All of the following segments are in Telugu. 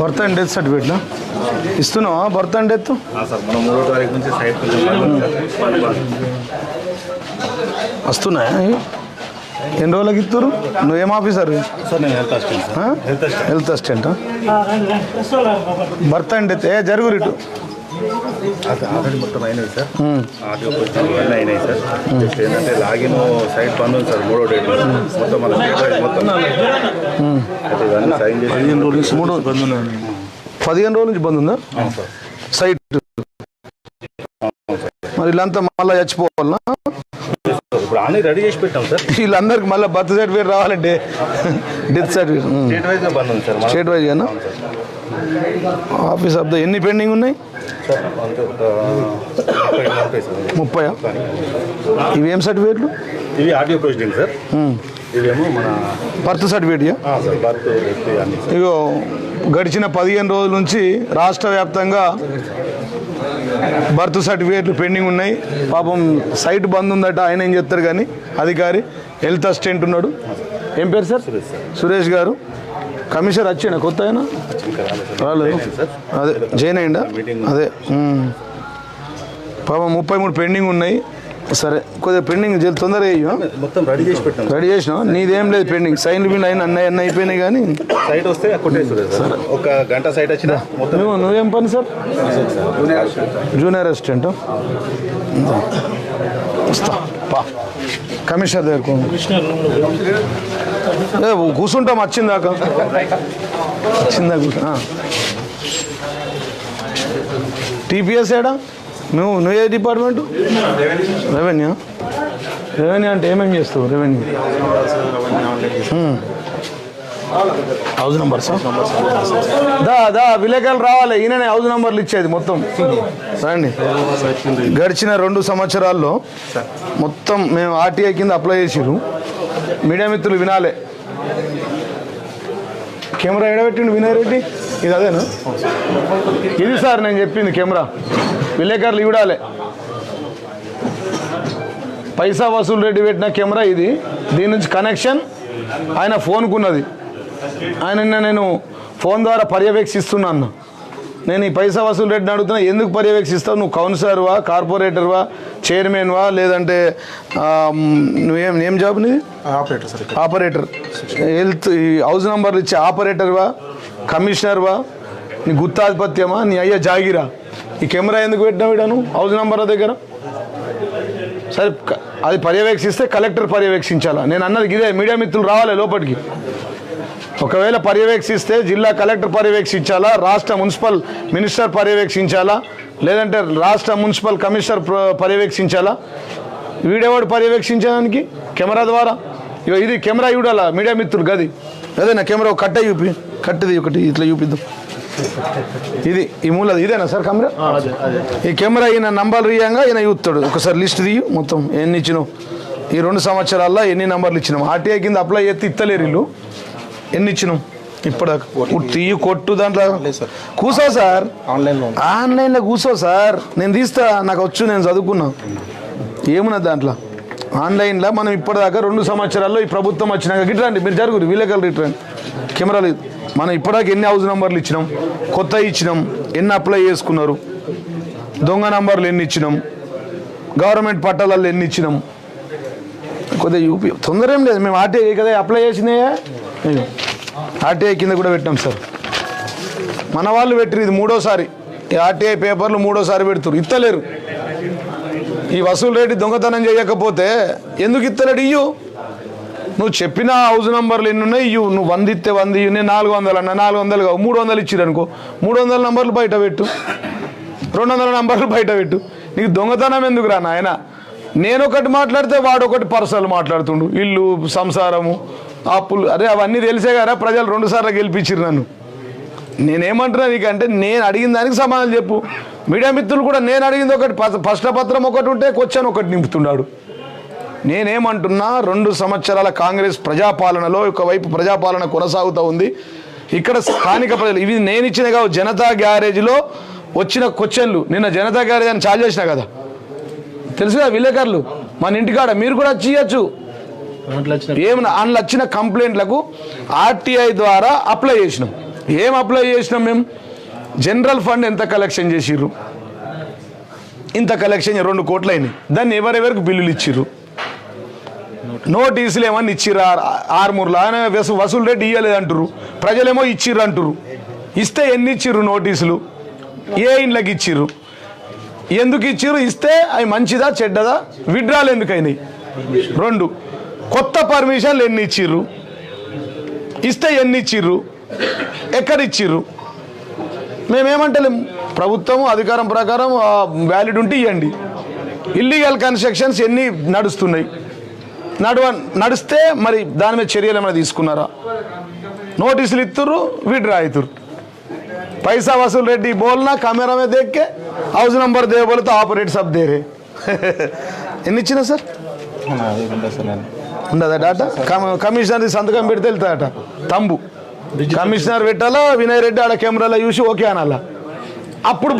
బర్త్ అండ్ డెత్ సర్టిఫికేట్లా ఇస్తున్నావా బర్త్ అండ్ డెత్ ఆ సార్ మనం మూడో తారీఖు నుంచి సైట్ కొంచెం బంద్ ఉంది సార్. వస్తున్నాయా ఇవి? ఎన్ని రోజులకి ఇస్తారు నువ్వేం officer health assistant sir. Health assistant. Health అసిస్టెంటా? Birth and ఏ జరుగు ఇటు. ఆల్రెడీ మొత్తం అయినాయి సార్. ఆడియో క్వశ్చన్ అన్నీ అయినాయి సార్. జస్ట్ ఏంటంటే లాగిన్ సైట్ బంద్ సార్ మూడో డేట్ మొత్తం మన మొత్తం. ఇవన్నీ సైన్ చేసి మూడు పదిహేను రోజుల నుంచి బంద్ ఉందా? సైట్. మరి వీళ్ళంతా మళ్ళీ చచ్చిపోవాలనా? ఇప్పుడు అన్నీ రెడీ చేసి పెట్టాం సార్. వీళ్ళందరికి మళ్ళీ బర్త్ సర్టిఫికేట్ రావాలంటే డెత్ సర్టిఫికేట్ స్టేట్ వైజ్ గానా ఆఫీస్ ఆఫ్ ద ఎన్ని పెండింగ్ ఉన్నాయి? ముప్పై ఇవి ఏం సర్టిఫికేట్లు? ఇవి ఆడియో ప్రొసీడింగ్ సార్. ఇవేమో మన బర్త్ సర్టిఫికేట్ ఇగో గడిచిన పదిహేను రోజుల నుంచి రాష్ట్ర వ్యాప్తంగా బర్త్ సర్టిఫికేట్లు పెండింగ్ ఉన్నాయి. పాపం సైట్ బంద్ ఉందట ఆయన ఏం చెప్తారు కానీ? అధికారి హెల్త్ అసిస్టెంట్ ఉన్నాడు. ఏం పేరు సార్? సురేష్ గారు. కమిషనర్ వచ్చాడా కొత్త ఆయన? రాలేదు. అదే జైన్ అయిందా అదే పాపం ముప్పై మూడు పెండింగ్ ఉన్నాయి. సరే కొద్దిగా పెండింగ్ తొందరగా మొత్తం రెడీ చేసి పెట్టాం రెడీ చేసినా నీదేం లేదు పెండింగ్ సైన్ బిల్ అయిన అన్నీ అన్నీ అయిపోయినాయి కానీ. సైట్ వస్తే సార్. ఒక గంట సైట్ వచ్చినా నువ్వు నువ్వేం పని సార్? Junior assistant. వస్తా పా. కమిషనర్ దగ్గరకు ఏ కూర్చుంటాం వచ్చిందాక వచ్చిందా కూర్చో టీపీఎస్ ఏడా? నువ్వు నువ్వే డిపార్ట్మెంట్ రెవెన్యూ రెవెన్యూ అంటే ఏమేమి చేస్తావు? రెవెన్యూ హౌస్ నంబర్ దా దా విలేకరులు రావాలి. ఈయననే హౌస్ నంబర్లు ఇచ్చేది మొత్తం. రండి. గడిచిన రెండు సంవత్సరాల్లో మొత్తం మేము ఆర్టీఐ కింద అప్లై చేసిరు మీడియా మిత్రులు వినాలే. కెమెరా ఎడబెట్టిండు వినయ్ రెడ్డి? ఇది అదేనా? ఇది సార్ నేను చెప్పింది కెమెరా. విలేకరులు చూడాలి. పైసా వసూలు రెడ్డి పెట్టిన కెమెరా ఇది. దీని నుంచి కనెక్షన్ ఆయన ఫోన్కున్నది. ఆయన నిన్న నేను ఫోన్ ద్వారా పర్యవేక్షిస్తున్నాను నేను ఈ పైసా వసూలు రెడ్డిని అడుగుతున్నా ఎందుకు పర్యవేక్షిస్తావు? నువ్వు కౌన్సిలర్వా కార్పొరేటర్వా చైర్మన్వా లేదంటే నువ్వేం ఏం జాబ్ నీది? Operator sir operator. హెల్త్ ఈ హౌస్ నంబర్లు ఇచ్చే ఆపరేటర్వా కమిషనర్వా నీ గుత్తాధిపత్యమా? నీ అయ్యా జాగిరా. ఈ కెమెరా ఎందుకు పెట్టినావు వీడను హౌస్ నంబర్ దగ్గర? సరే అది పర్యవేక్షిస్తే కలెక్టర్ పర్యవేక్షించాలా? నేను అన్నది ఇదే మీడియా మిత్రులు రావాలి లోపలికి. ఒకవేళ పర్యవేక్షిస్తే జిల్లా కలెక్టర్ పర్యవేక్షించాలా? రాష్ట్ర మున్సిపల్ మినిస్టర్ పర్యవేక్షించాలా? లేదంటే రాష్ట్ర మున్సిపల్ కమిషనర్ పర్యవేక్షించాలా? వీడేవాడు పర్యవేక్షించడానికి? కెమెరా ద్వారా? ఇది కెమెరా చూడాలా? మీడియా మిత్రులు గది. అదే నా కెమెరా కట్ట చూపి. కట్టది ఒకటి ఇట్లా చూపిద్దాం. ఇది ఈ మూలది ఇదేనా సార్ కెమెరా? ఈ కెమెరా ఈయన నంబర్లు ఇయ్యంగా ఈయన చూస్తాడు. ఒకసారి లిస్ట్ తీయు మొత్తం ఎన్ని ఇచ్చినావు. ఈ రెండు సంవత్సరాల్లో ఎన్ని నంబర్లు ఇచ్చినాం ఆర్టీఐ కింద అప్లై చేస్తే ఇత్తలేరు వీళ్ళు. ఎన్ని ఇచ్చినాం ఇప్పుడు తీయు కొట్టు దాంట్లో. కూసో సార్. ఆన్లైన్లో కూర్చో సార్. నేను తీస్తా నాకు వచ్చు నేను చదువుకున్నా. ఏమున్నది దాంట్లో? ఆన్లైన్లో మనం ఇప్పటిదాకా రెండు సంవత్సరాల్లో ఈ ప్రభుత్వం వచ్చినాక గిట్రండి మీరు జరుగురు విలేకరులు గిట్రండి కెమెరాలు మనం ఇప్పటిదాకా ఎన్ని హౌస్ నెంబర్లు ఇచ్చినాం? కొత్త ఇచ్చినాం. ఎన్ని అప్లై చేసుకున్నారు? దొంగ నంబర్లు ఎన్ని ఇచ్చినాం? గవర్నమెంట్ పట్టాలలో ఎన్ని ఇచ్చినాం? కొద్దిగా యూపీ తొందర ఏం లేదు. మేము ఆర్టీఐ కదా అప్లై చేసినాయా ఆర్టీఐ కింద కూడా పెట్టాం సార్. మన వాళ్ళు పెట్టిరు ఇది మూడోసారి. ఆర్టీఐ పేపర్లు మూడోసారి పెడుతురు ఇత్తలేరు. ఈ వసూలు రేటు దొంగతనం చేయకపోతే ఎందుకు ఇత్తలేడు ఇయ్యు? నువ్వు చెప్పిన హౌస్ నెంబర్లు ఎన్ని ఉన్నాయి ఇవ్వు నువ్వు వంద ఇస్తే వంద ఇయ్యు నేను నాలుగు వందలు అన్న నాలుగు వందలు కావు మూడు వందలు ఇచ్చిరు అనుకో మూడు వందల నంబర్లు బయట పెట్టు. రెండు వందల నంబర్లు బయట పెట్టు. నీకు దొంగతనం ఎందుకు రా నాయన? నేను ఒకటి మాట్లాడితే వాడు ఒకటి పర్సనల్ మాట్లాడుతుండు. ఇల్లు సంసారము అప్పులు అరే అవన్నీ తెలిసే కదా ప్రజలు రెండుసార్లు గెలిపించారు నన్ను. నేనేమంటున్నా నీకంటే నేను అడిగిన దానికి సమాధానం చెప్పు. మీడియా మిత్రులు కూడా నేను అడిగింది ఒకటి ప- ఒకటి ఉంటే క్వశ్చన్ ఒకటి నింపుతున్నాడు నేనేమంటున్నా రెండు సంవత్సరాల కాంగ్రెస్ ప్రజాపాలనలో ఒకవైపు ప్రజాపాలన కొనసాగుతూ ఉంది. ఇక్కడ స్థానిక ప్రజలు ఇవి నేను ఇచ్చిన జనతా గ్యారేజ్లో వచ్చిన క్వశ్చన్లు. నిన్న జనతా గ్యారేజ్ అని చార్జ్ చేసిన కదా? తెలుసు కదా విలేకరులు? మన ఇంటికాడ మీరు కూడా చేయొచ్చు. ఏమన్నా అందులో వచ్చిన కంప్లైంట్లకు ఆర్టీఐ ద్వారా అప్లై చేసినాం. ఏం అప్లై చేసినాం మేము? జనరల్ ఫండ్ ఎంత కలెక్షన్ చేసిర్రు? ఇంత కలెక్షన్ రెండు కోట్లు అయినాయి దాన్ని ఎవరెవరికి బిల్లులు ఇచ్చిర్రు? నోటీసులు ఏమన్నా ఇచ్చిర్రు ఆర్మూర్లో. ఆయన వసు- వసూలు రేటు ఇవ్వలేదు అంటారు ప్రజలేమో ఇచ్చిర్రు అంటారు ఇస్తే ఎన్ని ఇచ్చిర్రు నోటీసులు? ఏ ఇండ్లకి ఇచ్చిర్రు? ఎందుకు ఇచ్చిర్రు? ఇస్తే అవి మంచిదా చెడ్డదా? విడ్రాలు ఎందుకైనాయి? రెండు. కొత్త పర్మిషన్లు ఎన్ని ఇచ్చిర్రు ఇస్తే ఎన్ని ఇచ్చిర్రు ఎక్కడ ఇచ్చిర్రు మేమేమంటలేం? ప్రభుత్వం అధికారం ప్రకారం వ్యాలిడ్ ఉంటే ఇవ్వండి ఇల్లీగల్ కన్స్ట్రక్షన్స్ ఎన్ని నడుస్తున్నాయి? నడువ నడిస్తే మరి దాని మీద చర్యలు ఏమైనా తీసుకున్నారా? నోటీసులు ఇస్తుర్రు విడ్రా అవుతురు పైసా వసూలు రెడ్డి బోల్నా కెమెరా మీద దేక్కే హౌస్ నంబర్ దే బోలతో ఆపరేట్ సబ్ దేరే. ఎన్ని ఇచ్చినా సార్? ఉండదా డాటా? కమిషనర్ సంతకం పెడితే వెళ్తాడట తంబు. కమిషనర్ పెట్టాలా వినయ్ రెడ్డి ఆడ కెమెరాలో చూసి ఓకే అనాలా? అప్పుడు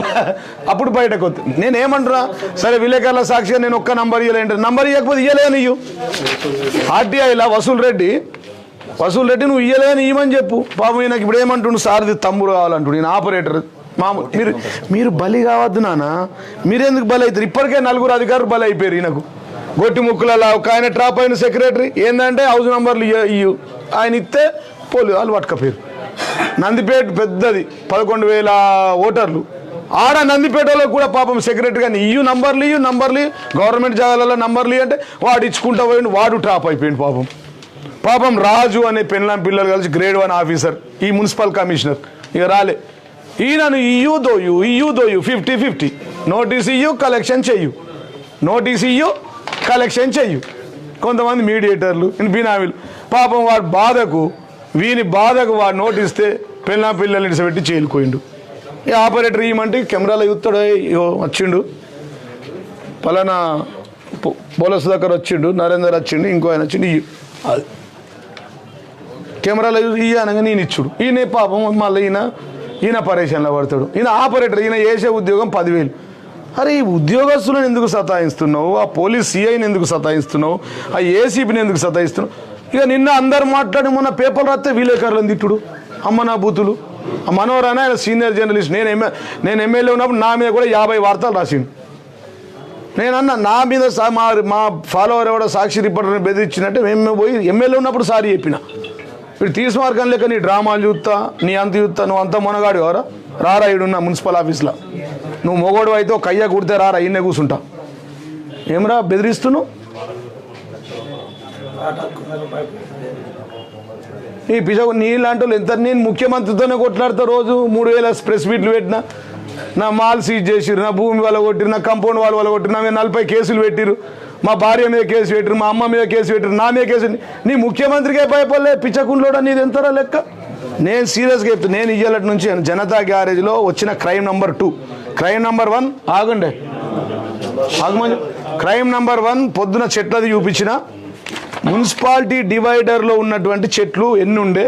అప్పుడు బయటకు వస్తుంది నేనేమంటున్నా? సరే విలేకరుల సాక్షిగా నేను ఒక్క నంబర్ ఇవ్వలేంటే నంబర్ ఇవ్వకపోతే ఇవ్వలేను ఇయ్యు. ఆర్టీఐలా వసూల్ రెడ్డి వసూల్ రెడ్డి నువ్వు ఇయ్యలేని ఇవ్వమని చెప్పు. పాపం ఈయనకి ఇప్పుడు ఏమంటుండు? సార్ది తమ్ముడు కావాలంటు ఈయన ఆపరేటర్. మామూలు మీరు మీరు బలి కావద్దు నాన్న. మీరెందుకు బలి అవుతారు ఇప్పటికే నలుగురు అధికారులు బలి అయిపోయారు ఈయనకు. గొట్టి ముక్కులలో ఒక ఆయన ట్రాప్ అయిన సెక్రటరీ. ఏంటంటే హౌస్ నంబర్లు ఇయ్యు ఆయన ఇస్తే పోలీ వాళ్ళు పట్టుకపోయారు. నందిపేట పెద్దది పదకొండు వేల ఓటర్లు. ఆడ నందిపేటలో కూడా పాపం సెక్రటరీ కానీ ఇయ్యు నంబర్లు ఇయ్యు నంబర్లు గవర్నమెంట్ జాగాలలో నంబర్లు అంటే వాడు ఇచ్చుకుంటా పోయిండు వాడు ట్రాప్ అయిపోయింది పాపం. పాపం రాజు అనే పెన్లాం పిల్లలు కలిసి గ్రేడ్ వన్ ఆఫీసర్ ఈ మున్సిపల్ కమిషనర్. ఇక రాలే. ఈయనను ఇయ్యు దోయు ఇయ్యు దోయు ఫిఫ్టీ ఫిఫ్టీ నోటీస్ ఇయ్యు కలెక్షన్ చెయ్యు. నోటీస్ ఇయ్యు కలెక్షన్ చెయ్యు. కొంతమంది మీడియేటర్లు బినామీలు. పాపం వాడు బాధకు వీని బాధకు వాడు నోటిస్తే పెళ్ళం పిల్లల్ని ఇడిచిపెట్టి చేలిపోయిండు ఈ ఆపరేటర్ ఇవ్వమంటే కెమెరాలో చూస్తాడు వచ్చిండు. పలానా పోలీసు దగ్గర వచ్చిండు నరేందర్ వచ్చిండు ఇంకో ఆయన వచ్చిండు అది కెమెరాలో చూసి నేను ఇచ్చుడు. ఈయన పాపం మళ్ళీ ఈయన ఈయన పరేషన్లో పడతాడు. ఈయన ఆపరేటర్ ఈయన చేసే ఉద్యోగం పదివేలు. అరే ఈ ఉద్యోగస్తులను ఎందుకు సతాయిస్తున్నావు? ఆ పోలీస్ సిఐని ఎందుకు సతాయిస్తున్నావు? ఆ ఏసీపీని ఎందుకు సతాయిస్తున్నావు? ఇక నిన్న అందరు మాట్లాడి మొన్న పేపర్లు రాస్తే విలేకరులను తిట్టుడు అమ్మ నా బూతులు. ఆ మనోహర్ అని ఆయన సీనియర్ జర్నలిస్ట్. నేను ఎమ్మె నేను ఎమ్మెల్యే ఉన్నప్పుడు నా మీద కూడా యాభై వార్తలు రాసిండు. నేనన్నా నా మీద మా మా ఫాలోవర్ ఎవడో సాక్షి రిపోర్టర్ని బెదిరించినట్టే మేము పోయి ఎమ్మెల్యే ఉన్నప్పుడు సారీ చెప్పిన. ఇప్పుడు తీసు మార్గం లేక నీ డ్రామాలు చూస్తా నీ అంత చూస్తా నువ్వు అంత మునగాడు ఎవరా? రారా ఈడున్న మున్సిపల్ ఆఫీస్లో. నువ్వు మొగోడు అయితే ఒక కయ్య కుడితే రారా ఈయనే కూర్చుంటా ఏమరా బెదిరిస్తున్నావు? ఈ పిజ నీలాంటి వాళ్ళు ఎంత నేను ముఖ్యమంత్రితోనే కొట్లాడతా రోజు మూడు వేల ప్రెస్ మీట్లు పెట్టిన. నా మాల్ సీజ్ చేసిరు నా భూమి వాళ్ళ కొట్టిరు నా కంపౌండ్ వాళ్ళ వాళ్ళ కొట్టిరు నా మీద నలభై కేసులు పెట్టిరు మా భార్య మీద కేసు పెట్టిరు మా అమ్మ మీద కేసు పెట్టిరు నా మీద కేసు నీ ముఖ్యమంత్రికే భయపడలే పిచ్చకుండ్లోడా నీది ఎంతరా లెక్క? నేను సీరియస్గా చెప్తాను నేను ఇయ్యాలటి నుంచి జనతా గ్యారేజ్లో వచ్చిన crime number two crime number one ఆగండి. ఆగమని క్రైమ్ నెంబర్ వన్ పొద్దున చెట్లది చూపించిన. మున్సిపాలిటీ డివైడర్లో ఉన్నటువంటి చెట్లు ఎన్ని ఉండే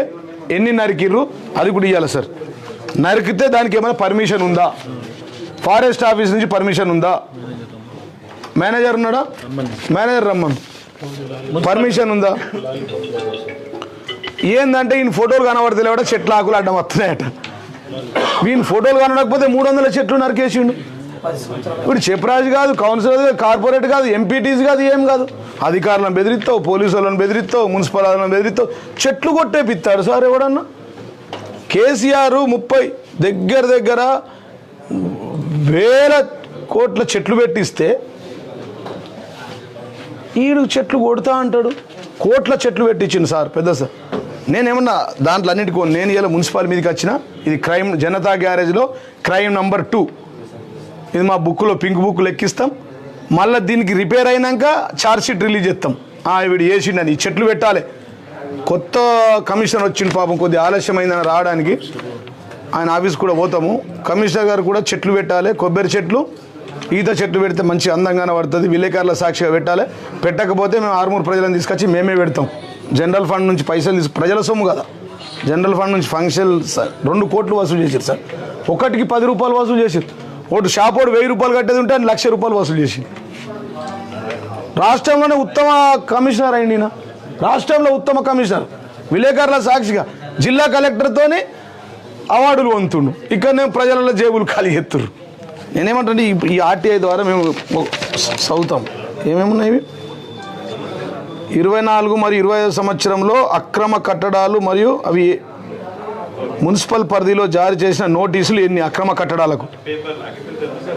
ఎన్ని నరికిర్రు అది కూడా ఇవ్వాలి సార్. నరికితే దానికి ఏమైనా పర్మిషన్ ఉందా? ఫారెస్ట్ ఆఫీస్ నుంచి పర్మిషన్ ఉందా? మేనేజర్ ఉన్నాడా? మేనేజర్ రమ్మను. పర్మిషన్ ఉందా? ఏందంటే ఈయన ఫోటోలు కనబడితే చెట్ల చెట్లు ఆకులు అడ్డం వస్తున్నాయట. వీని ఫోటోలు కనబడకపోతే మూడు వందల చెట్లు నరికేసిండు. ఇప్పుడు చెప్పరాజు కాదు కౌన్సిలర్ కాదు కార్పొరేట్ కాదు ఎంపీటీస్ కాదు ఏం కాదు. అధికారులను బెదిరిస్తావు పోలీసు వాళ్ళని బెదిరిస్తావు మున్సిపల్ వాళ్ళని బెదిరిస్తావు. చెట్లు కొట్టేపిస్తాడు సార్ ఎవడన్నా? కేసీఆర్ ముప్పై దగ్గర దగ్గర వేల కోట్ల చెట్లు పెట్టిస్తే ఈడు చెట్లు కొడతా అంటాడు. కోట్ల చెట్లు పెట్టించింది సార్ పెద్ద సార్. నేనేమన్నా దాంట్లో అన్నిటికో నేను ఇలా మున్సిపల్ మీదకి వచ్చిన ఇది క్రైమ్ జనతా గ్యారేజ్లో క్రైమ్ నంబర్ టూ. ఇది మా బుక్లో పింక్ బుక్ లెక్కిస్తాం మళ్ళీ దీనికి రిపేర్ అయినాక ఛార్జ్ షీట్ రిలీజ్ చేస్తాం. ఆవిడ వీడు వేసిండని ఈ చెట్లు పెట్టాలి. కొత్త కమిషనర్ వచ్చిండు పాపం కొద్దిగా ఆలస్యమైందని రావడానికి. ఆయన ఆఫీస్ కూడా పోతాము. కమిషనర్ గారు కూడా చెట్లు పెట్టాలి కొబ్బరి చెట్లు. ఈత చెట్లు పెడితే మంచి అందంగానే పడుతుంది విలేకరుల సాక్షిగా పెట్టాలి. పెట్టకపోతే మేము ఆరుమూరు ప్రజలను తీసుకొచ్చి మేమే పెడతాం. జనరల్ ఫండ్ నుంచి పైసలు తీసు ప్రజల సొమ్ము కదా. జనరల్ ఫండ్ నుంచి ఫంక్షన్ సార్ రెండు కోట్లు వసూలు చేశారు సార్. ఒకటికి పది రూపాయలు వసూలు చేశారు ఒకటి షాప్ ఒకటి వెయ్యి రూపాయలు కట్టేది ఉంటే ఆయన లక్ష రూపాయలు వసూలు చేసింది. రాష్ట్రంలోనే ఉత్తమ కమిషనర్ అయింది ఈయన. రాష్ట్రంలో ఉత్తమ కమిషనర్. విలేకరుల సాక్షిగా జిల్లా కలెక్టర్తోని అవార్డులు పొందుతుండు. ఇక్కడ నేను ప్రజలలో జేబులు ఖాళీ ఎత్తురు నేనేమంటే ఈ ఆర్టీఐ ద్వారా మేము చదువుతాం ఏమేమున్నాయి ఇరవై నాలుగు మరియు ఇరవై సంవత్సరంలో అక్రమ కట్టడాలు మరియు అవి మున్సిపల్ పరిధిలో జారీ చేసిన నోటీసులు ఎన్ని? అక్రమ కట్టడాలకు.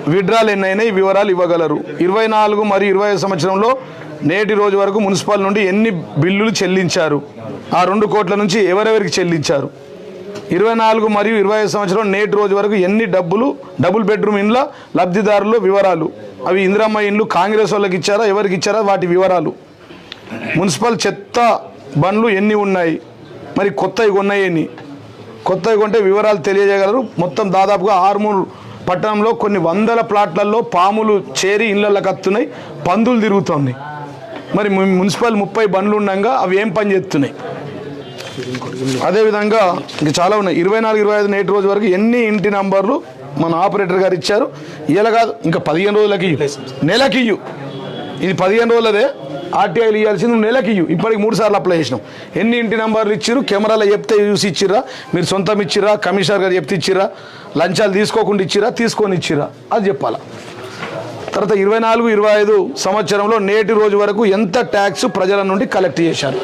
విడ్రాలు ఎన్నైనా వివరాలు ఇవ్వగలరు. ఇరవై నాలుగు మరియు ఇరవై సంవత్సరంలో నేటి రోజు వరకు మున్సిపల్ నుండి ఎన్ని బిల్లులు చెల్లించారు? ఆ రెండు కోట్ల నుంచి ఎవరెవరికి చెల్లించారు? ఇరవై నాలుగు మరియు ఇరవై ఐదు సంవత్సరం నేటి రోజు వరకు ఎన్ని డబ్బులు డబుల్ బెడ్రూమ్ ఇండ్ల లబ్ధిదారుల వివరాలు? అవి ఇందిరమ్మ ఇండ్లు కాంగ్రెస్ వాళ్ళకి ఇచ్చారా ఎవరికి ఇచ్చారా? వాటి వివరాలు. మున్సిపల్ చెత్త బండ్లు ఎన్ని ఉన్నాయి? మరి కొత్తవి కొన్నాయి ఎన్ని? కొత్తవి కొంటే వివరాలు తెలియజేయగలరు. మొత్తం దాదాపుగా ఆర్మూర్ పట్టణంలో కొన్ని వందల ప్లాట్లలో పాములు చేరి ఇళ్ళకి కత్తున్నాయి పందులు తిరుగుతున్నాయి మరి మున్సిపల్ ముప్పై బండ్లు ఉండగా అవి ఏం పని చేస్తున్నాయి? అదేవిధంగా ఇంక చాలా ఉన్నాయి. ఇరవై నాలుగు ఇరవై ఐదు నేటి రోజు వరకు ఎన్ని ఇంటి నంబర్లు మన ఆపరేటర్ గారు ఇచ్చారు? ఇలా కాదు ఇంకా పదిహేను రోజులకి ఇయ్యు. నెలకి ఇది పదిహేను రోజులదే. ఆర్టీఐలు ఇవ్వాల్సింది నెలకి ఇయ్యు. ఇప్పటికి మూడు సార్లు అప్లై చేసినాం ఎన్ని ఇంటి నెంబర్లు ఇచ్చిర్రు? కెమెరాలో చెప్తే చూసి ఇచ్చిరా మీరు సొంతం ఇచ్చిరా కమిషనర్ గారు చెప్తే ఇచ్చిర్రా? లంచాలు తీసుకోకుండా ఇచ్చిరా తీసుకొని ఇచ్చిరా అది చెప్పాలా? తర్వాత ఇరవై నాలుగు ఇరవై ఐదు సంవత్సరంలో నేటి రోజు వరకు ఎంత ట్యాక్స్ ప్రజల నుండి కలెక్ట్ చేశారు?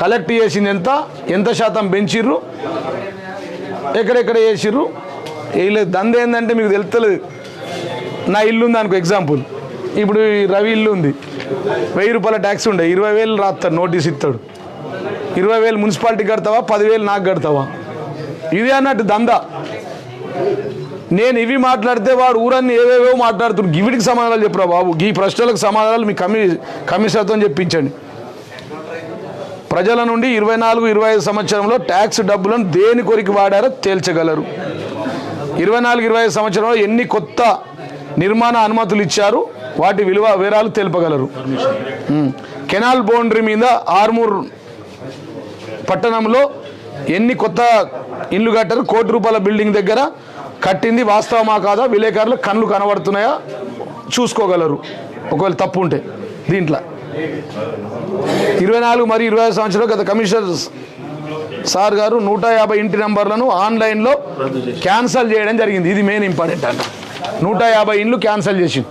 కలెక్ట్ చేసింది ఎంత? ఎంత శాతం పెంచిర్రు? ఎక్కడెక్కడ చేసిర్రు? వేయలేదు దంద ఏంటంటే మీకు తెలుస్తలేదు నా ఇల్లు ఉంది అనుకో ఎగ్జాంపుల్. ఇప్పుడు రవి ఇల్లు ఉంది. వెయ్యి రూపాయల ట్యాక్స్ ఉండే. ఇరవై వేలు రాస్తాడు నోటీస్ ఇస్తాడు ఇరవై వేలు మున్సిపాలిటీ కడతావా? పదివేలు నాకు కడతావా? ఇది అన్నట్టు దందా. నేను ఇవి మాట్లాడితే వాడు ఊరన్నీ ఏవేవో మాట్లాడుతున్నాడు గివిడికి సమాధానాలు చెప్పురా బాబు? ఈ ప్రశ్నలకు సమాధానాలు మీ కమి కమిషనర్తో చెప్పించండి. ప్రజల నుండి ఇరవై నాలుగు ఇరవై ఐదు సంవత్సరంలో ట్యాక్స్ డబ్బులను దేని కొరికి వాడారో తేల్చగలరు. ఇరవై నాలుగు ఇరవై ఐదు సంవత్సరంలో ఎన్ని కొత్త నిర్మాణ అనుమతులు ఇచ్చారు? వాటి విలువ వివరాలు తెలుపగలరు. కెనాల్ బౌండరీ మీద ఆర్మూర్ పట్టణంలో ఎన్ని కొత్త ఇల్లు కట్టారు? కోటి రూపాయల బిల్డింగ్ దగ్గర కట్టింది వాస్తవమా కాదా? విలేకరులు కళ్ళు కనబడుతున్నాయా? చూసుకోగలరు. ఒకవేళ తప్పు ఉంటే దీంట్లో. ఇరవై నాలుగు మరియు ఇరవై ఐదు సంవత్సరాలు గత కమిషనర్ సార్ గారు నూట యాభై ఇంటి నంబర్లను ఆన్లైన్లో క్యాన్సల్ చేయడం జరిగింది. ఇది మెయిన్ ఇంపార్టెంట్ అంట. నూట యాభై ఇండ్లు క్యాన్సల్ చేసింది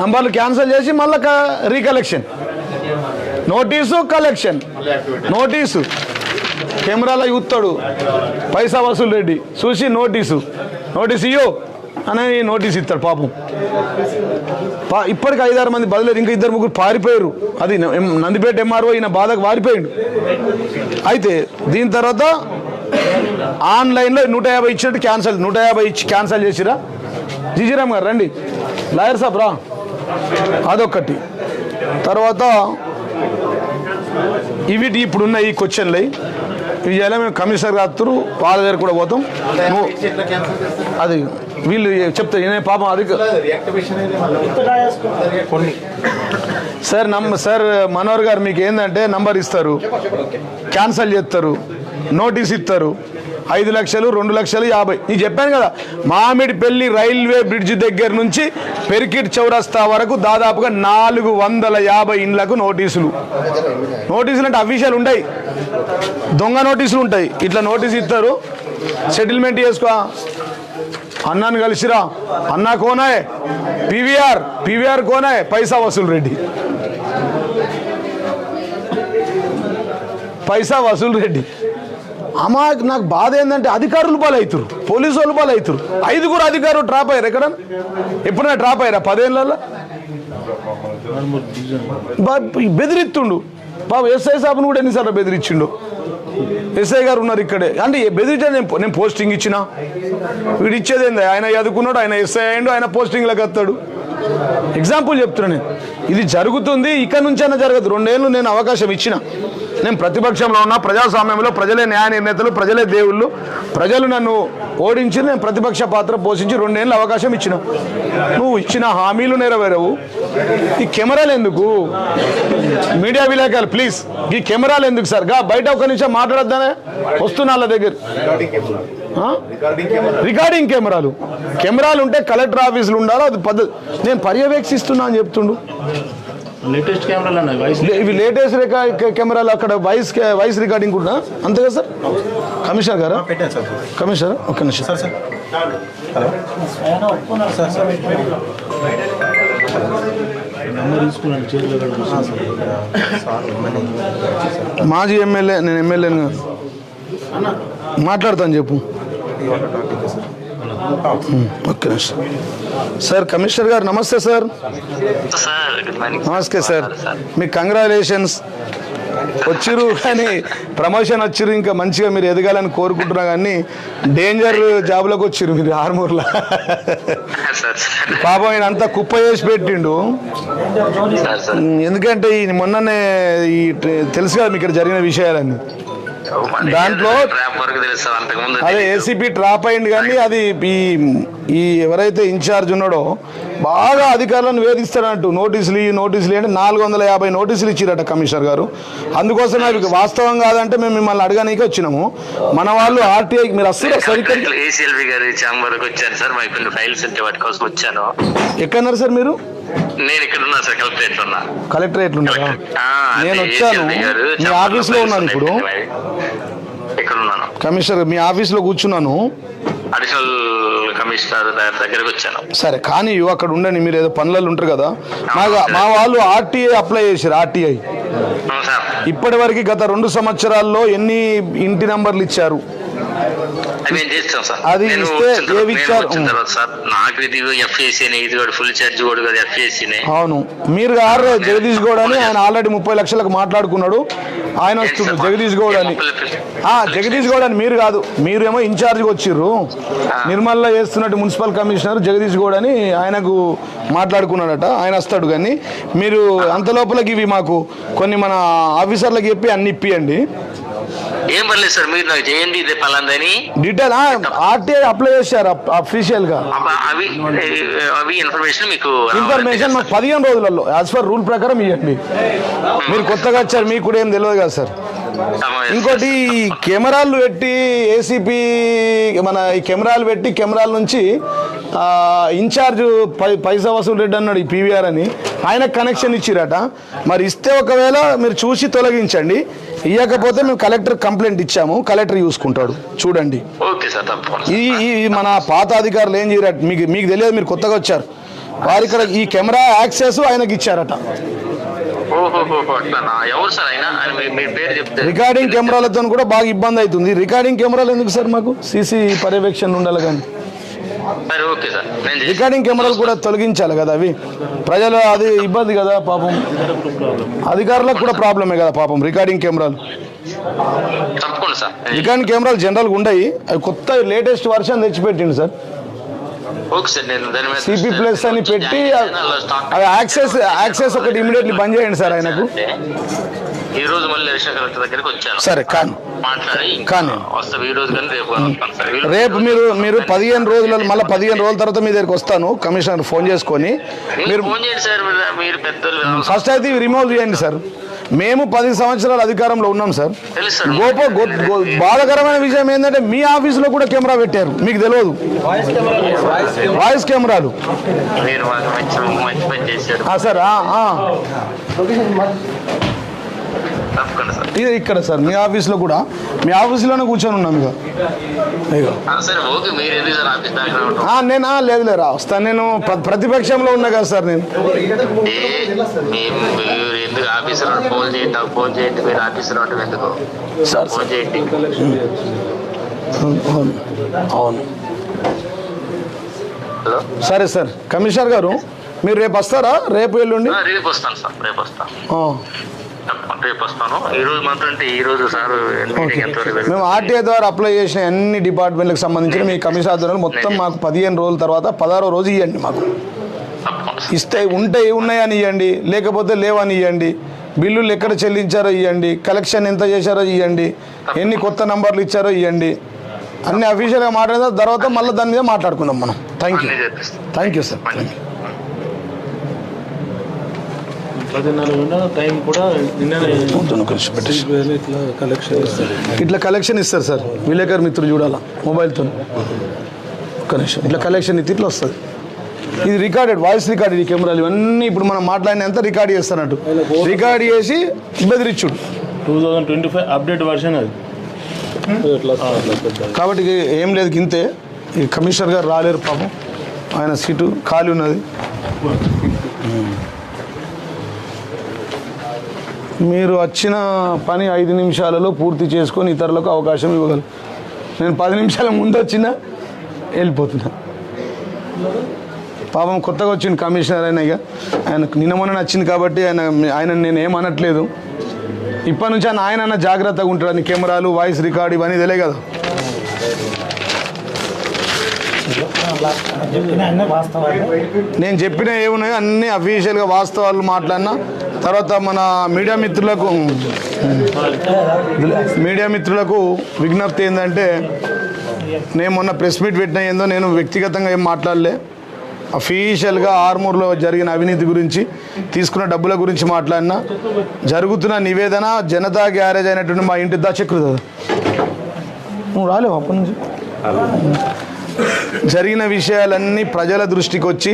నంబర్లు క్యాన్సిల్ చేసి మళ్ళీ రీకలెక్షన్. Notice collection. నోటీసు. కెమెరాలో చూస్తాడు. పైసా వసూలు రెడ్డి. చూసి నోటీసు. నోటీస్ ఇయ్యో అని నోటీస్ ఇస్తాడు పాపం. పా ఇప్పటికి ఐదారు మంది బదిలేరు ఇంకా ఇద్దరు ముగ్గురు పారిపోయారు. అది ఎం- నందిపేట ఎంఆర్ఓ ఈయన బాధకు పారిపోయాడు అయితే దీని తర్వాత ఆన్లైన్లో నూట యాభై ఇచ్చినట్టు క్యాన్సల్ నూట యాభై ఇచ్చి క్యాన్సల్ చేసిరా? జీజీరామ్ గారు రండి. లాయర్ సాబ్ రా. అదొకటి తర్వాత ఇవి ఇప్పుడున్న ఈ క్వశ్చన్లు. ఇవి ఎలా మేము కమిషనర్ గారు వాళ్ళ దగ్గర కూడా పోతాం. అది వీళ్ళు చెప్తా నేను పాపం అది సార్ నమ్మ సార్ మనోహర్ గారు మీకు ఏంటంటే నంబర్ ఇస్తారు. క్యాన్సల్ చేస్తారు. నోటీస్ ఇస్తారు. ఐదు లక్షలు రెండు లక్షలు యాభై. నేను చెప్పాను కదా మామిడిపల్లి రైల్వే బ్రిడ్జ్ దగ్గర నుంచి పెరికిట్ చౌరస్తా వరకు దాదాపుగా నాలుగు వందల యాభై ఇండ్లకు నోటీసులు. నోటీసులు అంటే అఫీషియల్ ఉంటాయి. దొంగ నోటీసులు ఉంటాయి. ఇట్లా నోటీస్ ఇస్తారు. సెటిల్మెంట్ చేసుకో. అన్నాను కలిసిరా. అన్నా కోనాయ్. పీవీఆర్. పీవీఆర్ కోనాయ్. పైసా వసూలు రెడ్డి. పైసా వసూలు రెడ్డి. అమ్మా నాకు బాధ ఏంటంటే అధికారులు పాలవుతారు పోలీసు వాళ్ళు పాలవుతారు. ఐదుగురు అధికారులు డ్రాప్ అయ్యారు ఎక్కడ? ఎప్పుడైనా డ్రాప్ అయ్యారా పదేళ్ళల్లో బా- బెదిరిస్తుండు బాబు ఎస్ఐ సాబ్ను కూడా ఎన్నిసార్లు బెదిరించిండు. ఎస్ఐ గారు ఉన్నారు ఇక్కడే. అంటే బెదిరించా నేను నేను పోస్టింగ్ ఇచ్చిన? వీడు ఏంది? ఆయన చదువుకున్నాడు ఆయన ఎస్ఐ అయ్యిండు ఆయన పోస్టింగ్లకు వస్తాడు. ఎగ్జాంపుల్ చెప్తున్నా నేను. ఇది జరుగుతుంది ఇక్కడ నుంచైనా జరగదు. రెండేళ్ళు నేను అవకాశం ఇచ్చిన. నేను ప్రతిపక్షంలో ఉన్న ప్రజాస్వామ్యంలో ప్రజలే న్యాయ నిర్ణేతలు ప్రజలే దేవుళ్ళు. ప్రజలు నన్ను ఓడించి నేను ప్రతిపక్ష పాత్ర పోషించి రెండేళ్ళు అవకాశం ఇచ్చిన. నువ్వు ఇచ్చిన హామీలు నెరవేరవు. ఈ కెమెరాలు ఎందుకు? మీడియా విలేకరులు ప్లీజ్. ఈ కెమెరాలు ఎందుకు సార్? గా బయట ఒక నిమిషం మాట్లాడద్దానే. వస్తున్నా వాళ్ళ దగ్గర. రికార్డింగ్ కెమెరా రికార్డింగ్ కెమెరాలు. కెమెరాలు ఉంటే కలెక్టర్ ఆఫీసులు ఉండాలి అది పద్ధతి నేను పర్యవేక్షిస్తున్నా అని చెప్తుండు. లేటెస్ట్ కెమెరాలు ఇవి లేటెస్ట్ కెమెరాలు అక్కడ వాయిస్ వాయిస్ రికార్డింగ్ కూడా అంతే కదా సార్? కమిషనర్ గారా? కమిషనర్? ఒక నిమిషం. Sir sir. Hello. Sir sir number తీసుకున్నాను చేతిలో కూడా కూర్చొని. మాజీ ఎమ్మెల్యే నేను ఎమ్మెల్యేను మాట్లాడతాను చెప్పు. నిమిషం. సార్ కమిషనర్ గారు నమస్తే సార్. నమస్తే సార్. మీకు కంగ్రాచులేషన్స్. వచ్చిర్రు కానీ ప్రమోషన్ వచ్చిర్రు ఇంకా మంచిగా మీరు ఎదగాలని కోరుకుంటున్నా కానీ డేంజర్ జాబ్లోకి వచ్చిర్రు మీరు ఆర్మూర్లో. పాపం ఆయన అంతా కుప్ప చేసి పెట్టిండు. ఎందుకంటే ఈ మొన్ననే ఈ ట్ర- తెలుసు కదా మీకు ఇక్కడ జరిగిన విషయాలన్నీ. దాంట్లో- ట్రాప్ అదే ఏసీపీ డ్రాప్ అయింది కానీ అది ఈ ఈ ఎవరైతే ఇన్ఛార్జ్ ఉన్నాడో బాగా అధికారులను వేధిస్తాడంటూ నోటీసులు ఈ నోటీసులు అంటే నాలుగు వందల యాభై నోటీసులు ఇచ్చిరట కమిషనర్ గారు. అందుకోసం అవి వాస్తవం కాదంటే మేము మిమ్మల్ని అడగనీకి వచ్చినాము. మన వాళ్ళు ఆర్టీఐ మీరు సరిగ్గా ఏసీఎల్వి గారి ఛాంబర్ వచ్చాను సార్. కొన్ని ఫైల్స్ ఉంటే వాటి కోసం వచ్చాను. ఎక్కడన్నారు సార్ మీరు? నేను ఇక్కడ ఉన్నా సార్ కలెక్టరేట్లో ఉన్నా. కలెక్టరేట్ ఉన్నారా? నేను వచ్చాను. మీ ఆఫీస్లో ఫైల్స్ ఉన్నాను ఇప్పుడు. ఇక్కడ ఉన్నాను. కమిషనర్ మీ ఆఫీస్లో కూర్చున్నాను. అడిషనల్ కమిషనర్ దగ్గర- దగ్గరకు వచ్చాను. సరే కానీ అక్కడ ఉండండి మీరు ఏదో పనులలో ఉంటారు కదా? మాకు మా వాళ్ళు ఆర్టీఐ అప్లై చేశారు ఆర్టీఐ. ఇప్పటి వరకు గత రెండు సంవత్సరాల్లో ఎన్ని ఇంటి నంబర్లు ఇచ్చారు? అది ఇస్తే ఏవి ఇచ్చారు? వచ్చిన తర్వాత సార్ నాకు ఇది ఎఫ్ఏసీ ఇది కూడా ఫుల్ ఛార్జ్ కూడా కదా ఎఫ్ఏసీనే అవును. మీరు గారు జగదీష్ గౌడ్ అని ఆయన ఆల్రెడీ ముప్పై లక్షలకు మాట్లాడుకున్నాడు. ఆయన వస్తుండు జగదీష్ గౌడ్ అని. ఆ, జగదీష్ గౌడ్ అని మీరు కాదు మీరేమో ఇన్ఛార్జ్కి వచ్చిర్రు. నిర్మల్లో చేస్తున్నట్టు మున్సిపల్ కమిషనర్ జగదీష్ గౌడ్ అని ఆయనకు మాట్లాడుకున్నాడట ఆయన వస్తాడు కానీ. మీరు అంత లోపలికి ఇవి మాకు కొన్ని మన ఆఫీసర్లకు చెప్పి అన్ని ఇప్పియండి. ఏం పర్లేదు సార్ మీరు నాకు చేయండి ఇదే పలాందని. డీటెయిల్ ఆర్టీఐ అప్లై చేశారు అఫీషియల్గా. అవి అవి ఇన్ఫర్మేషన్ మీకు ఇన్ఫర్మేషన్ మాకు పదిహేను రోజులలో యాజ్ పర్ రూల్ ప్రకారం ఇవ్వండి. మీరు కొత్తగా వచ్చారు మీకు కూడా ఏం తెలియదు కదా సార్. ఇంకోటి కెమెరాలు పెట్టి ఏసీపీ మన ఈ కెమెరాలు పెట్టి కెమెరాల నుంచి ఇన్ఛార్జ్ పై పైసా వసూలు రెడ్డి అన్నాడు ఈ పీవీఆర్ అని. ఆయన కనెక్షన్ ఇచ్చిరట. మరి ఇస్తే ఒకవేళ మీరు చూసి తొలగించండి. ఇవ్వకపోతే మేము కలెక్టర్ కంప్లైంట్ ఇచ్చాము. కలెక్టర్ చూసుకుంటాడు. చూడండి. ఈ ఈ మన పాత అధికారులు ఏం చేయరట? మీకు మీకు తెలియదు మీరు కొత్తగా వచ్చారు. వారు ఇక్కడ ఈ కెమెరా యాక్సెస్ ఆయనకి ఇచ్చారట. రికార్డింగ్ కెమెరాలతో కూడా బాగా ఇబ్బంది అవుతుంది. రికార్డింగ్ కెమెరాలు ఎందుకు సార్ మాకు? సీసీ పర్యవేక్షణ ఉండాలి కానీ. రికార్డింగ్ కెమెరాలు కూడా తొలగించాలి కదా అవి. ప్రజలు అది ఇబ్బంది కదా పాపం. అధికారులకు కూడా ప్రాబ్లమే కదా పాపం రికార్డింగ్ కెమెరాలు. రికార్డింగ్ కెమెరాలు జనరల్గా ఉండయి. అవి కొత్త లేటెస్ట్ వర్షన్ తెచ్చిపెట్టిండు సార్. సిపి ప్లస్ అని పెట్టి యాక్సెస్ యాక్సెస్ ఒకటి ఇమీడియట్లీ బంద్ చేయండి సార్ ఆయనకు. ఈ రోజు మళ్ళీ ఎలక్షన్ కలెక్టర్ దగ్గరికి వచ్చాను. సరే కానీ. మాట్లాడి కానీ. వస్తాం ఈ రోజు కానీ రేపు వస్తాను రేపు మీరు మీరు పదిహేను రోజులలో మళ్ళీ పదిహేను రోజుల తర్వాత మీ దగ్గరికి వస్తాను. కమిషనర్ ఫోన్ చేసుకొని. మీరు ఫోన్ చేయండి సార్ మీరు- ఫస్ట్ అయితే రిమూవ్ చేయండి సార్. మేము పది సంవత్సరాల అధికారంలో ఉన్నాం సార్. గోప బాధాకరమైన విషయం ఏంటంటే మీ ఆఫీసులో కూడా కెమెరా పెట్టారు. మీకు తెలియదు. వాయిస్ కెమెరాలు. సార్. తప్పకుండా సార్. ఇది ఇక్కడ సార్ మీ ఆఫీస్లో కూడా. మీ ఆఫీస్లోనే కూర్చొని ఉన్నాం ఇక ఇక ఆ, సరే ఓకే మీరు ఎందుకు సార్ ఆఫీస్ దగ్గర ఉంటాం ఆ, నేను లేదు లేరా వస్తాను నేను ప్ర- ప్రతిపక్షంలో ఉన్నా కదా సార్ నేను. ఏ, మేము మీరు ఎందుకు ఆఫీసులో ఫోన్ చేయండి నాకు ఫోన్ చేయండి మీరు ఆఫీసులో ఉండటం ఎందుకు? సార్ ఫోన్ చేయండి. అవును. అవును. హలో? సరే సార్ కమిషనర్ గారు మీరు రేపు వస్తారా? రేపు ఎల్లుండి? ఆ, రేపు వస్తాను సార్ రేపు వస్తాను. ఆ, రేపు వస్తాను ఈ రోజు మాత్రం అంటే ఈ రోజు సార్ ఓకే. మీటింగ్ ఎంతవరకు మేము ఆర్టీఐ ద్వారా అప్లై చేసిన అన్ని డిపార్ట్మెంట్లకు సంబంధించిన మీ కమిషన్ ఆధ్వర్యంలో మొత్తం మాకు పదిహేను రోజుల తర్వాత పదహారో రోజు ఇవ్వండి మాకు. ఇస్తే ఉంటే ఉన్నాయని ఇవ్వండి లేకపోతే లేవని ఇవ్వండి బిల్లులు ఎక్కడ చెల్లించారో ఇవ్వండి కలెక్షన్ ఎంత చేశారో ఇవ్వండి ఎన్ని కొత్త నంబర్లు ఇచ్చారో ఇవ్వండి అన్ని అఫీషియల్గా మాట్లాడిన తర్వాత మళ్ళీ దాని మీద మాట్లాడుకుందాం మనం. Thank you thank you sir thank you పదిన్నర గంటల టైం కూడా నిన్ననే ఇట్లా కలెక్షన్ ఇస్తారు. సార్. విలేకర్ మిత్రులు చూడాలా? మొబైల్తో. ఒక్క నిమిషం. ఇట్లా కలెక్షన్ ఇస్తే ఇట్లా వస్తుంది. ఇది రికార్డెడ్ వాయిస్ రికార్డెడ్ ఈ కెమెరాలు ఇవన్నీ ఇప్పుడు మనం మాట్లాడినంత రికార్డ్ చేస్తానట్టు. రికార్డ్ చేసి బెదిరించుడు. Two thousand twenty five update version అది కాబట్టి ఏం లేదు ఇంతే. ఈ కమిషనర్ గారు రాలేరు పాపం. ఆయన సీటు ఖాళీ ఉన్నది. మీరు వచ్చిన పని ఐదు నిమిషాలలో పూర్తి చేసుకొని ఇతరులకు అవకాశం ఇవ్వగలరు. నేను పది నిమిషాల ముందు వచ్చినా వెళ్ళిపోతున్నా. పాపం కొత్తగా వచ్చింది కమిషనర్ అయినా ఇక ఆయన నిన్న మొన్న నచ్చింది కాబట్టి ఆయన ఆయన నేను ఏమనట్లేదు. ఇప్పటి నుంచి ఆయన ఆయన అన్న జాగ్రత్తగా ఉంటాడు. కెమెరాలు వాయిస్ రికార్డ్ ఇవన్నీ తెలియ కదా. నేను చెప్పిన ఏమున్నాయో అన్ని అఫీషియల్గా వాస్తవాలు మాట్లాడినా తర్వాత మన మీడియా మిత్రులకు మీడియా మిత్రులకు విజ్ఞప్తి ఏంటంటే నేను మొన్న ప్రెస్ మీట్ పెట్టిన ఏందో నేను వ్యక్తిగతంగా ఏం మాట్లాడలే. అఫీషియల్గా ఆర్మూర్లో జరిగిన అవినీతి గురించి తీసుకున్న డబ్బుల గురించి మాట్లాడినా జరుగుతున్న నివేదన జనతా గ్యారేజ్ అయినటువంటి మా ఇంటి దా చక్రు నువ్వు రాలేవు అప్పటి నుంచి? జరిగిన విషయాలన్నీ ప్రజల దృష్టికి వచ్చి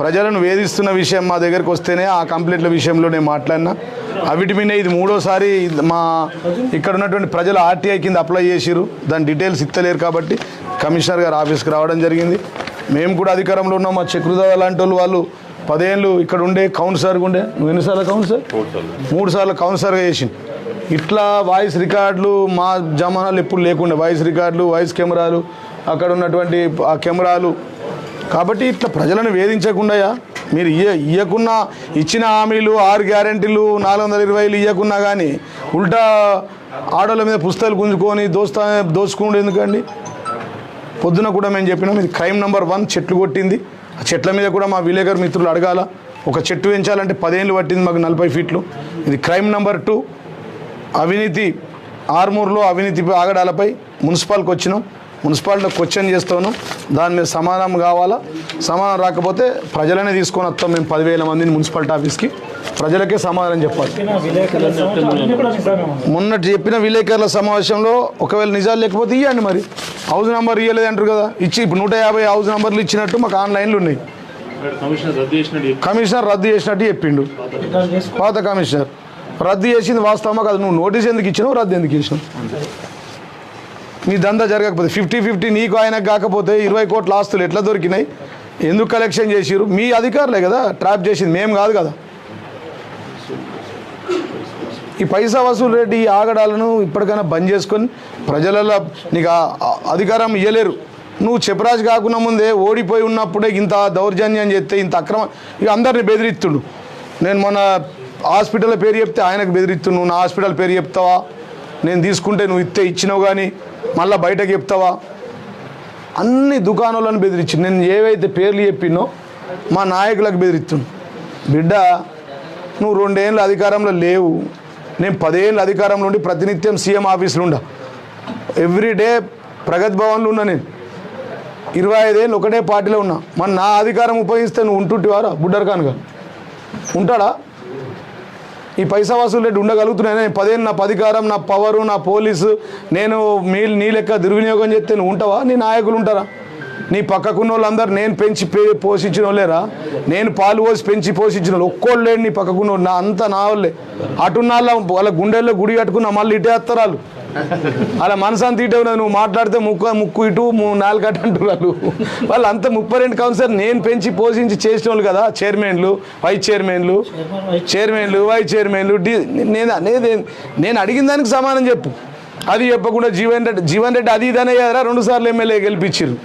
ప్రజలను వేధిస్తున్న విషయం మా దగ్గరకు వస్తేనే ఆ కంప్లైంట్ల విషయంలో నేను మాట్లాడినా. అవిటి మీద ఇది మూడోసారి మా ఇక్కడ ఉన్నటువంటి ప్రజలు ఆర్టీఐ కింద అప్లై చేసిరు దాని డీటెయిల్స్ ఇస్తలేరు కాబట్టి కమిషనర్ గారు ఆఫీస్కి రావడం జరిగింది. మేము కూడా అధికారంలో ఉన్నాం. మా చక్రుదాద లాంటి వాళ్ళు వాళ్ళు పదేళ్ళు ఇక్కడ ఉండే కౌన్సిలర్గా ఉండే. నువ్వు ఎన్నిసార్లు కౌన్సిలర్ మూడు సార్లు కౌన్సిలర్గా చేసింది ఇట్లా వాయిస్ రికార్డులు మా జమానాలు ఎప్పుడు లేకుండే. వాయిస్ రికార్డులు వాయిస్ కెమెరాలు అక్కడ ఉన్నటువంటి ఆ కెమెరాలు. కాబట్టి ఇట్లా ప్రజలను వేధించకుండా మీరు ఇయ్య ఇయ్యకున్నా ఇచ్చిన హామీలు ఆరు గ్యారెంటీలు నాలుగు వందల ఇరవైలు ఇయ్యకున్నా కానీ ఉల్టా ఆడోళ్ళ మీద పుస్తకాలు గుంజుకొని దోస్తా దోచుకుంటే ఎందుకండి? పొద్దున కూడా మేము చెప్పినాం ఇది క్రైమ్ నెంబర్ వన్ చెట్లు కొట్టింది. ఆ చెట్ల మీద కూడా మా విలేకరు మిత్రులు అడగాల ఒక చెట్టు పెంచాలంటే పదేళ్ళు పట్టింది మాకు నలభై ఫీట్లు. ఇది క్రైమ్ నెంబర్ టూ. అవినీతి ఆర్మూర్లో అవినీతి ఆగడాలపై మున్సిపాల్కి వచ్చినాం. మున్సిపాలిటీలో క్వశ్చన్ చేస్తాను. దాని మీద సమాధానం కావాలా? సమాధానం రాకపోతే ప్రజలనే తీసుకొని వస్తాం మేము పదివేల మందిని మున్సిపాలిటీ ఆఫీస్కి. ప్రజలకే సమాధానం చెప్పాలి. మొన్న చెప్పిన విలేకరుల సమావేశంలో ఒకవేళ నిజాలు లేకపోతే ఇవ్వండి మరి. హౌస్ నెంబర్ ఇవ్వలేదు అంటారు కదా. ఇచ్చి ఇప్పుడు నూట యాభై హౌస్ నెంబర్లు ఇచ్చినట్టు మాకు ఆన్లైన్లో ఉన్నాయి. కమిషనర్ రద్దు చేసినట్టు చెప్పి కమిషనర్ రద్దు చేసినట్టు చెప్పిండు. పాత కమిషనర్. రద్దు చేసింది వాస్తవమా కాదు. నువ్వు నోటీస్ ఎందుకు ఇచ్చినావు? రద్దు ఎందుకు ఇచ్చినావు నీ దందా జరగకపోతే ఫిఫ్టీ ఫిఫ్టీ నీకు ఆయనకు కాకపోతే ఇరవై కోట్ల ఆస్తులు ఎట్లా దొరికినాయి? ఎందుకు కలెక్షన్ చేసిరు మీ అధికారులే కదా ట్రాప్ చేసింది. మేము కాదు కదా. ఈ పైసా వసూలు రేటు ఈ ఆగడాలను ఇప్పటికైనా బంద్ చేసుకొని ప్రజలలో నీకు అధికారం ఇవ్వలేరు నువ్వు చెప్పరాజు కాకుండా ముందే ఓడిపోయి ఉన్నప్పుడే ఇంత దౌర్జన్యం చేస్తే ఇంత అక్రమ ఇక అందరిని బెదిరిస్తుడు నేను మొన్న హాస్పిటల్ పేరు చెప్తే ఆయనకు బెదిరిస్తు నువ్వు నా హాస్పిటల్ పేరు చెప్తావా? నేను తీసుకుంటే నువ్వు ఇస్తే ఇచ్చినావు కానీ మళ్ళీ బయటకు చెప్తావా? అన్ని దుకాణాలను బెదిరించి నేను ఏవైతే పేర్లు చెప్పినో మా నాయకులకు బెదిరిస్తుండు బిడ్డ నువ్వు రెండేళ్ళు అధికారంలో లేవు. నేను పదేళ్ళు అధికారంలో ఉండి ప్రతినిత్యం సీఎం ఆఫీసులు ఉండ. ఎవ్రీ డే ప్రగతి భవన్లో ఉన్నా నేను. ఇరవై ఐదేళ్ళు ఒకటే పార్టీలో ఉన్నా. మన నా అధికారం ఉపయోగిస్తే నువ్వు ఉంటుంటివారా బుడ్డర్ ఖాన్గా ఉంటాడా? ఈ పైసా వసూలు రేటు ఉండగలుగుతున్నాయి. నేను పదేళ్ళు నా అధికారం నా పవరు నా పోలీసు నేను మీ నీ లెక్క దుర్వినియోగం చేస్తే నువ్వు ఉంటావా? నీ నాయకులు ఉంటారా? నీ పక్కకున్న వాళ్ళందరూ నేను పెంచి పోషించిన వాళ్ళేరా నేను పాలు పోసి పెంచి పోషించిన వాళ్ళు ఒక్కోళ్ళు లేడు నీ పక్కకున్న వాళ్ళు. నా అంతా నా వాళ్ళే అటున్న వాళ్ళ వాళ్ళ గుండెల్లో గుడి కట్టుకున్న మళ్ళీ ఇటే వస్తారు వాళ్ళు అలా మనసు అంత ఉన్నది నువ్వు మాట్లాడితే ముక్కు ముక్కు ఇటు ము- నాలుగు అటు అంటున్నారు వాళ్ళు. అంత ముప్పై రెండు కౌన్సిలర్ నేను పెంచి పోషించి చేసిన వాళ్ళు కదా చైర్మన్లు వైస్ చైర్మన్లు చైర్మన్లు వైస్ చైర్మన్లు డి నేను అనేది నేను అడిగిన దానికి సమానం చెప్పు. అది చెప్పకుండా జీవన్ రెడ్డి జీవన్ రెడ్డి అది ఇదనే కదా రెండు సార్లు ఎమ్మెల్యే గెలిపించారు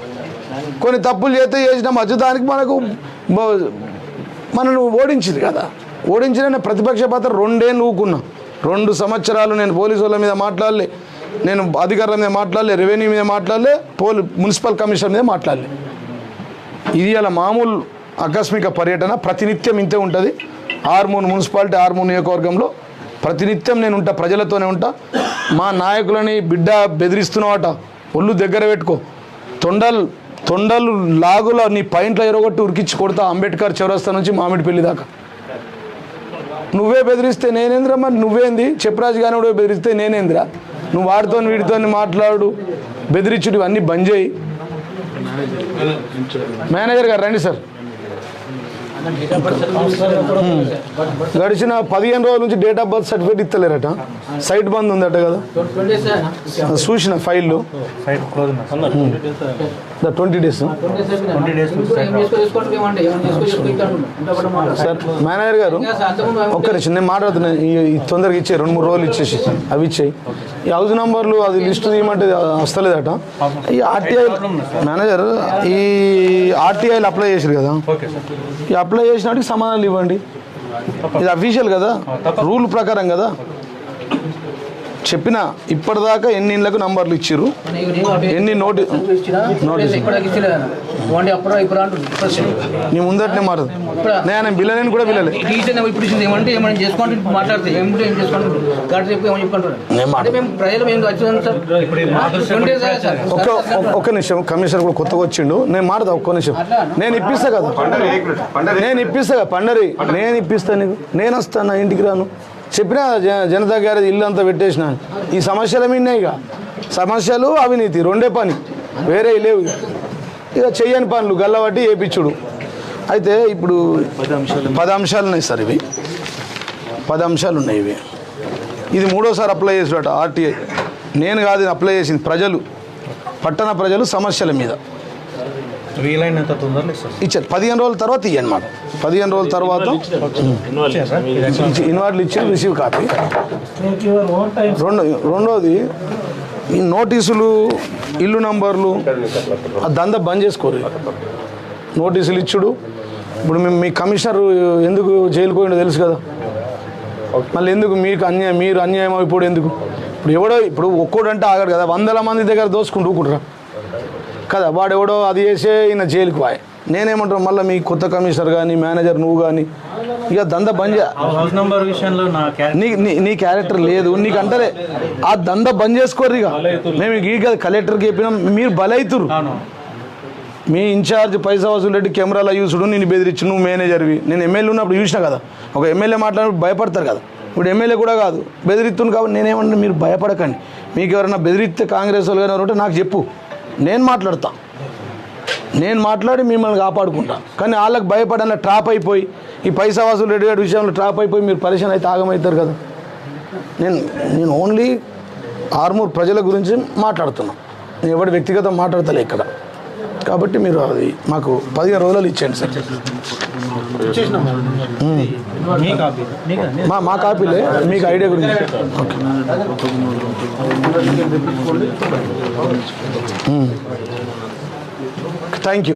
కొన్ని తప్పులు చేస్తే చేసిన మధ్యదానికి మనకు బ- మనను ఓడించింది కదా. ఓడించిన ప్రతిపక్ష పాత్ర రెండేళ్ళు ఊకున్నాం. రెండు సంవత్సరాలు నేను పోలీసు వాళ్ళ మీద మాట్లాడలే నేను అధికారుల మీద మాట్లాడలే రెవెన్యూ మీద మాట్లాడలే పోలీ మున్సిపల్ కమిషనర్ మీద మాట్లాడలే. ఇది అలా మామూలు ఆకస్మిక పర్యటన ప్రతినిత్యం ఇంతే ఉంటుంది. ఆర్మూన్ మున్సిపాలిటీ ఆర్మూన్ నియోజకవర్గంలో ప్రతినిత్యం నేను ఉంటా ప్రజలతోనే ఉంటా. మా నాయకులని బిడ్డ బెదిరిస్తున్నావట ఒళ్ళు దగ్గర పెట్టుకో. తొండలు తొండలు లాగుల నీ పైంట్లో ఎరగొట్టి ఉరికిచ్చి కొడతా అంబేద్కర్ చౌరస్తా నుంచి మామిడిపల్లి దాకా. నువ్వే బెదిరిస్తే నేనేంద్రా మరి? నువ్వేంది? చెప్పరాజు కానీ కూడా బెదిరిస్తే నేనేంద్రా? నువ్వు వాడితో వీడితో మాట్లాడు. బెదిరించుడు ఇవన్నీ బంద్ చేయి. మేనేజర్ గారు రండి సార్. గడిచిన పదిహేను రోజుల నుంచి డేట్ ఆఫ్ బర్త్ సర్టిఫికేట్ ఇస్తలేరట. సైట్ బంద్ ఉందట కదా. చూసిన ఫైల్లో ట్వంటీ డేస్. సార్. మేనేజర్ గారు ఒక్క నిమిషం నేను మాట్లాడుతున్నా. ఈ- ఈ తొందరగా ఇచ్చే రెండు మూడు రోజులు ఇచ్చేసి. అవి ఇచ్చేయి. ఈ హౌస్ నంబర్లు అది లిస్ట్ తీయమంటే వస్తలేదట. ఈ ఆర్టీఐ మేనేజర్ ఈ ఆర్టీఐలు అప్లై చేశారు కదా. ఈ అప్లై చేసినట్టుకి సమాధానాలు ఇవ్వండి. ఇది అఫీషియల్ కదా. రూల్ ప్రకారం కదా. చెప్పిన ఇప్పటిదాకా ఎన్ని ఇళ్ళకు నంబర్లు ఇచ్చిర్రు? ఎన్ని నోటి నోటీస్ నీ ముందటనే మారదు. నేను బిల్లలేని కూడా బిల్లలే. ఒక్క ఒక్క- ఒక్క నిమిషం. కమిషనర్ కూడా కొత్తగా వచ్చిండు. నేను మాడదా ఒక్క నిమిషం. నేను ఇప్పిస్తా కదా. నేను ఇప్పిస్తా కదా పండరి. నేను ఇప్పిస్తా నీకు. నేను వస్తాను నా ఇంటికి రాను? చెప్పిన జ- జనతా గ్యారేజ్ ఇల్లు అంతా పెట్టేసిన. ఈ సమస్యలు మీన్నాయి ఇక. సమస్యలు అవినీతి రెండే పని. వేరే లేవు ఇక. చెయ్యని పనులు గల్లబట్టి వేపించుడు అయితే ఇప్పుడు పది అంశాలు ఉన్నాయి సార్ ఇవి. పది అంశాలు ఉన్నాయి ఇవి. ఇది మూడోసారి అప్లై చేసాడట ఆర్టీఐ. నేను కాదు అప్లై చేసింది ప్రజలు. పట్టణ ప్రజలు సమస్యల మీద. వీలైనంత తొందరలో ఇచ్చారు. పదిహేను రోజుల తర్వాత ఇవ్వండి మాకు. పదిహేను రోజుల తర్వాత ఇచ్చి- ఇన్వాయిట్లు ఇచ్చి రిసీవ్ కాపీ. రెండో రెండోది ఈ నోటీసులు ఇల్లు నంబర్లు ఆ దంద బంద్ చేసుకోరు. నోటీసులు ఇచ్చుడు. ఇప్పుడు మేము మీ కమిషనర్ ఎందుకు జైలుకు పోయిండో తెలుసు కదా. మళ్ళీ ఎందుకు మీకు అన్యాయం మీరు అన్యాయం అయిపోడు ఎందుకు? ఇప్పుడు ఎవడో ఇప్పుడు ఒక్కోడు అంటే ఆగడు కదా. వందల మంది దగ్గర దోసుకుంటూ ఊకుంటారా? కదా వాడు ఎవడో అది చేసే ఈయన జైలుకు పోయి. నేనేమంటాను మళ్ళీ మీ కొత్త కమిషనర్ కానీ మేనేజర్ నువ్వు కానీ ఇక దంద బంద్ నా క్యారెక్టర్ నీ క్యారెక్టర్ లేదు నీకు అంటారే ఆ దంద బంద్ చేసుకోర్రు ఇక మేము ఈ కదా కలెక్టర్కి చెప్పినాం మీరు బలైతురు. మీ ఇన్ఛార్జ్ పైసా వసూలు రెడ్డి కెమెరాలో యూసుడు నేను బెదిరించి నువ్వు మేనేజర్వి. నేను ఎమ్మెల్యే ఉన్నప్పుడు చూసిన కదా ఒక ఎమ్మెల్యే మాట్లాడినప్పుడు భయపడతారు కదా. ఇప్పుడు ఎమ్మెల్యే కూడా కాదు బెదిరిస్తుంది కాబట్టి నేనేమన్నా మీరు భయపడకండి. మీకు ఎవరైనా బెదిరిస్తే కాంగ్రెస్ వాళ్ళు కానీ నాకు చెప్పు. నేను మాట్లాడతా. నేను మాట్లాడి మిమ్మల్ని కాపాడుకుంటా. కానీ వాళ్ళకి భయపడన ట్రాప్ అయిపోయి ఈ పైసా వసూలు రెడ్డి గారి విషయంలో ట్రాప్ అయిపోయి మీరు పరిశీలన అయితే ఆగమవుతారు కదా. నేను నేను ఓన్లీ ఆర్మూర్ ప్రజల గురించి మాట్లాడుతున్నా. నేను ఎవరి వ్యక్తిగతం మాట్లాడతలే ఇక్కడ. కాబట్టి మీరు అది మాకు పదిహేను రోజులు ఇచ్చేయండి సార్. మీ మా మా కాపీలే మీకు ఐడియా గురించి ఓకే. Thank you.